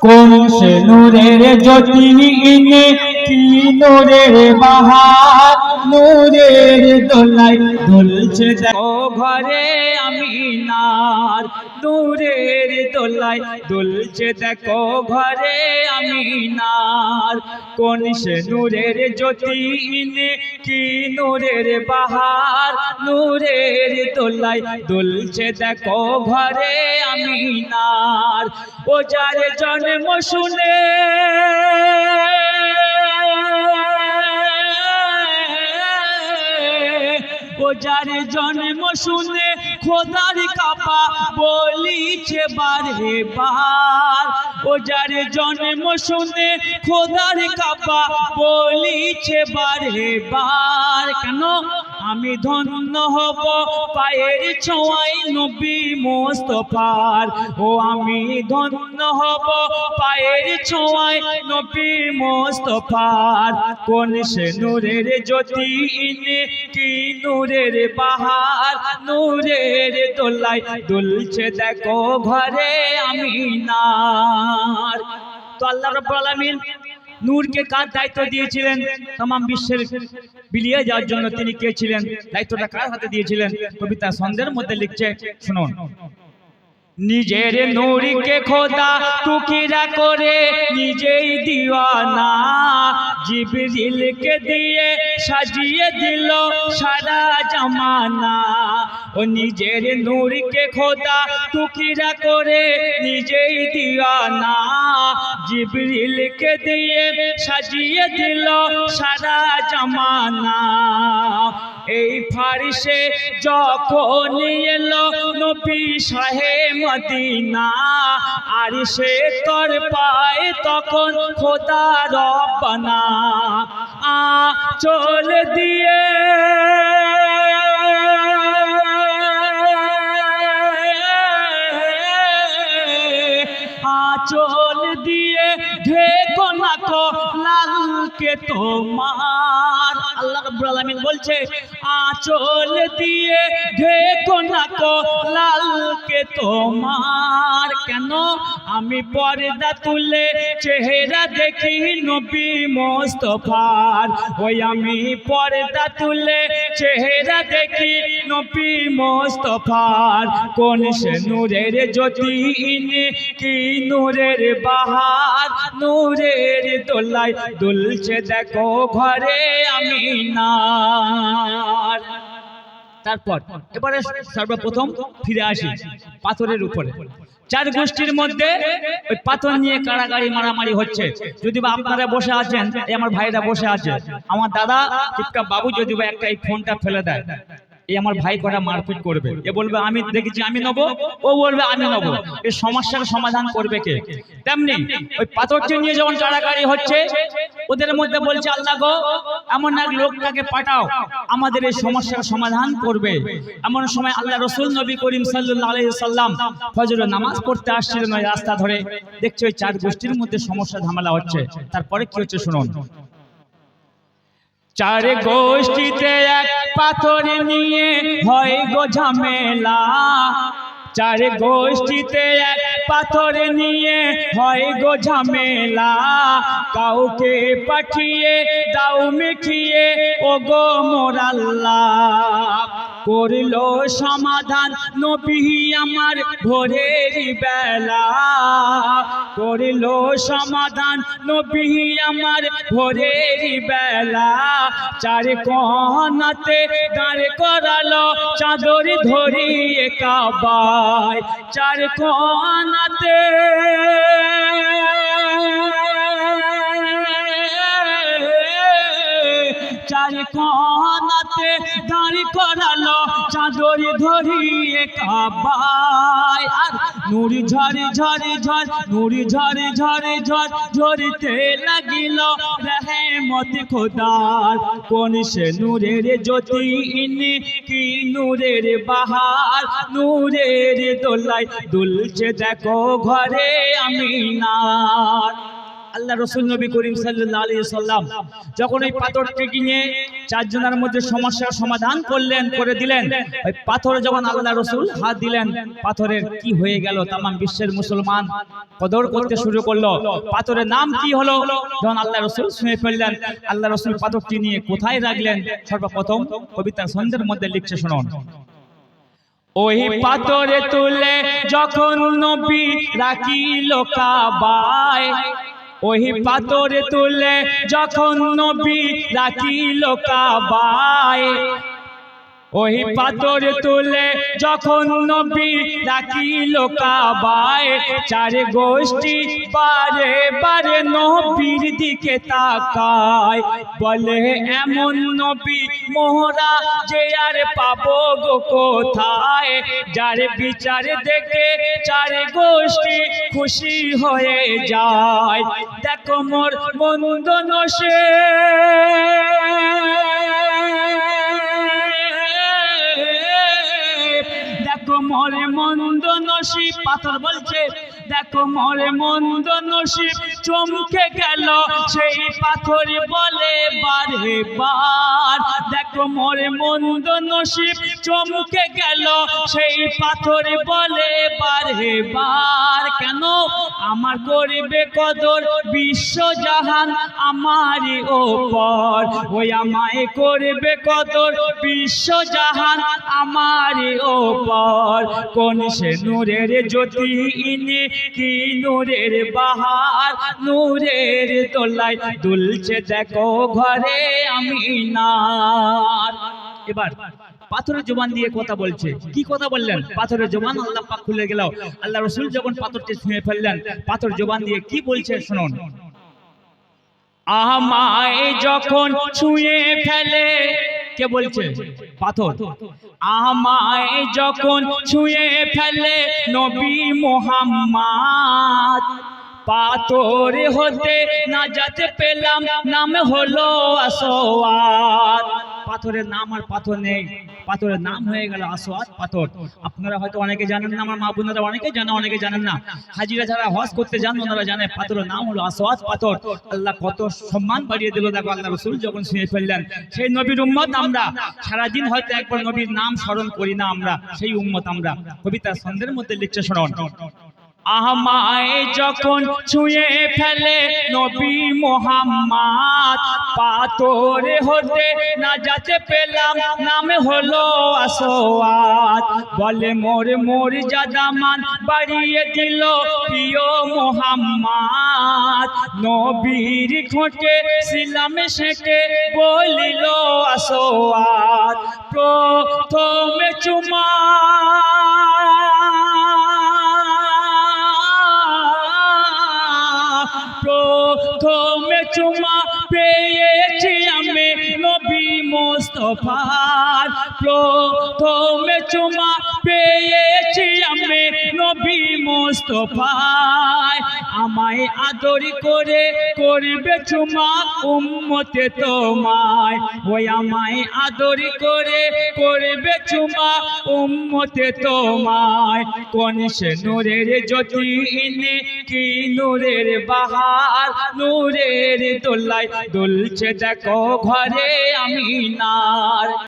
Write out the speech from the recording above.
কোন সে নূরের জ্যোতি ইনে, কি নূরের বাহার? নূরের দোলাই দুলছে ও ঘরে আমি নার নূরের দোলায় দুলছে দেখো ঘরে আমি নার কোন সে নূরের জ্যোতি ইনে কি নূরের বাহার? নূরের দোলায় দুলছে দেখো ঘরে আমি নার ও যার জন্ম শুনে যার জন্ম শুনে খোদার কাপা বলিছে, বারে বার। ও যার জন্ম শুনে খোদার কাপা বলিছে, বারে বার। কেন? আমি ধন্য হব পায়ের ছোঁয়াই নবী মোস্তফার। ও আমি ধন্য হব পায়ের ছোঁয়াই নবী মোস্তফার। কোন সে নূরের জ্যোতি ইনে কি নূরের বাহার নূরের দোলাই দুলছে দেখো ঘরে আমি নার তো আল্লাহ রাব্বুল আলামিন নূরকে কার দায়িত্ব দিয়েছিলেন? তাম বিশ্বের বিলিয়ে যাওয়ার জন্য তিনি কে ছিলেন? দায়িত্বটা কার হাতে দিয়েছিলেন? কবিতা ছন্দের মধ্যে লিখছে, শুনুন। নিজের নূরকে খোদা টুকিরা করে, নিজেই দিওয়ানা। জিবরিলকে দিয়ে সাজিয়ে দিল সারা জামানা। ও নিজের নূরকে খোদা টুকিরা করে নিজেই দিওয়ানা। জিবরিলকে দিয়ে সাজিয়ে দিল সারা জামানা। এই ফারিসে যখন এলো নবী সাহে মদিনা আর সে তোর পায় তখন খোদা রব্বানা। আ চল দিয়ে লালকে তোমার? আল্লাহ রাব্বুল আলামিন বলছে আচল দিয়ে ঢেকো না তো লালকে তোমার? কেন আমি পর্দা তুলে চেহারা দেখি নবী মোস্তফার। ওই আমি পর্দা তুলে চেহারা দেখি নবী মোস্তফার। কোন সে নূরের জ্যোতি ইনে কি নূরের বাহার? নূরের দোলাই দুলছে দেখো ঘরে আমি নার তারপর এবারে সর্বপ্রথম ফিরে আসি পাথরের উপরে। চার গোষ্ঠীর মধ্যে ওই পাথর নিয়ে কাড়াকাড়ি মারামারি হচ্ছে। যদি বা আপনারা বসে আছেন আমার ভাইরা বসে আছে, আমার দাদা বাবু যদি বা একটা এই ফোনটা ফেলে দেয় এই আমার ভাই কটা মারপিট করবে? এ বলবে আমি দেখেছি আমি নেব। ও বলবে আমি নেব। এই সমস্যার সমাধান করবে কে? তেমনি ওই পাথরটি নিয়ে যখন কাড়াকাড়ি হচ্ছে ওদের মধ্যে বলছে আল্লাহ গো এমন এক লোকটাকে পাঠাও। আমাদের এই সমস্যার সমাধান করবে। এমন সময় আল্লাহ রসুল নবী করিম সাল্লাহ আলাইহি সাল্লাম ফজর নামাজ পড়তে আসছিলেন ওই রাস্তা ধরে। দেখছে ওই চার গোষ্ঠীর মধ্যে সমস্যা ঝামেলা হচ্ছে। তারপরে কি হচ্ছে শুনুন। চার গোষ্ঠীতে এক পাথর নিয়ে হয় গো ঝামেলা। চার গোষ্ঠীতে এক পাথর নিয়ে হয় গো ঝামেলা। কাউকে পাঠিয়ে দাও মিঠিয়ে ও গো মোরাল্লা। করল সমাধান নবী আমার ভোরের বেলা। করল সমাধান নবী আমার ভোরের বেলা। চার কনাতে দাঁড় করালো চাদর ধরিয়ে কাবায়। চার কনাতে চার কনাতে দাঁড় করালো, চাদর ধরিয়ে কাবায়। আর নুরি ঝরে ঝরে ঝর, নুরি ঝরে ঝরে ঝর ঝরতে লাগিল রহমত খোদার। কোন সে নূরের জ্যোতি, ইনি কি নূরের বাহার? নূরের দোলাই দুলছে দেখো ঘরে আমি নার আল্লাহ রসুল নবী করিম সাল্লাহ আলী সাল্লাম যখন ওই পাথরটিকে নিয়ে চারজনের মধ্যে সমস্যার সমাধান করলেন, করে দিলেন, ওই পাথরে যখন আল্লাহ রসুল হাত দিলেন, পাথরের কি হয়ে গেল তাম বিশ্বের মুসলমান কদর করতে শুরু করল। পাথরের নাম কি হলো? যখন আল্লাহ রসুল শুনে ফেললেন, আল্লাহ রসুল পাথরটি নিয়ে কোথায় রাখলেন? সর্বপ্রথম কবিতার সন্ধ্যের মধ্যে লিখছে শুনুন। ওই পাথরে তুলে যখন নবী রাখিল কাবায় ওই পাথরে তুলে যখন নবী রাখিল কাবায় ওই পাথর তুলে যখন নবী রাখিল কাবায় চার গোষ্ঠী বারে বারে নবীর দিকে তাকায়। বলে এমন নবী মোহরা যে আর পাবো গো কোথায়? যার বিচার দেখে চার গোষ্ঠী খুশি হয়ে যায়। দেখো মোর মন্দ নসে। মরে মন্দ নসিব। পাথর বলছে, দেখো মরে মন্দ নসিব। চমকে গেল সেই পাথর বলে বারে বার। দেখো মরে মন্দ নসিব। চমকে গেল সেই পাথর বলে বারে বার। আমার করবে কদর বিশ্ব জাহান আমারই ওপর। ওই আমায় করবে কদর বিশ্ব জাহান আমারই ওপর। কোন সে নূরের জ্যোতি ইনি কি নূরের বাহার? নূরের তোলায় দুলছে দেখো ঘরে আমি না এবার পাথরের জবান দিয়ে কথা বলছে। কি কথা বললেন? পাথরের জবান আল্লাহ পাক খুলে গেল। আল্লাহ রসুল যখন পাথরটি ছুঁয়ে ফেললেন, পাথর জবান দিয়ে কি বলছে শুনুন। আমায় যখন ছুঁয়ে ফেলে, কে বলছে? পাথর। আমায় যখন ছুঁয়ে ফেলে, নবী মোহাম্মদ, পাথর হতে না যাতে পেলাম, নাম হলো আসোয়াদ। পাথরের নাম আর পাথর নেই। পাথরের নাম হয়ে গেল আসোয়াদ পাথর। আপনারা হয়তো অনেকে জানেন না, আমার মা বোনারা অনেকে জানে, অনেকে জানেন না। হাজিরা যারা হজ করতে যান, ওনারা জানে পাথরের নাম হলো আসোয়াদ পাথর। আল্লাহ কত সম্মান বাড়িয়ে দিল। দেখো, আল্লাহ রসুল যখন শুনে ফেললেন সেই নবীর উম্মত আমরা। সারাদিন হয়তো একবার নবীর নাম স্মরণ করি না আমরা, সেই উম্মত আমরা। কবিতা ছন্দের মধ্যে লিখছে স্মরণ। আমায় যখন ছুঁয়ে ফেলে নবী মোহাম্মদ, পাথরে হতে না যাতে পেলাম, নামে হলো আসোয়াদ বলে, মোর মোর জাদামান বাড়িয়ে দিল প্রিয় মোহাম্মদ। নবীর খোঁটে সিলামে সেকে বলিল আসোয়াদ প্রথমে চুমা মোস্তফার প্রথমে চুমা পেয়েছি আমি নবী মোস্তফায় আমায় আদর করে করবে চুমা উম্মতে তোমায়। ওই আমায় আদর করে করবে চুমা উম্মতে তোমায়। কোন সে নূরের জ্যোতি ইনি কি নূরের বাহার? নূরের দোলায় দুলছে দেখো ঘরে আমি নার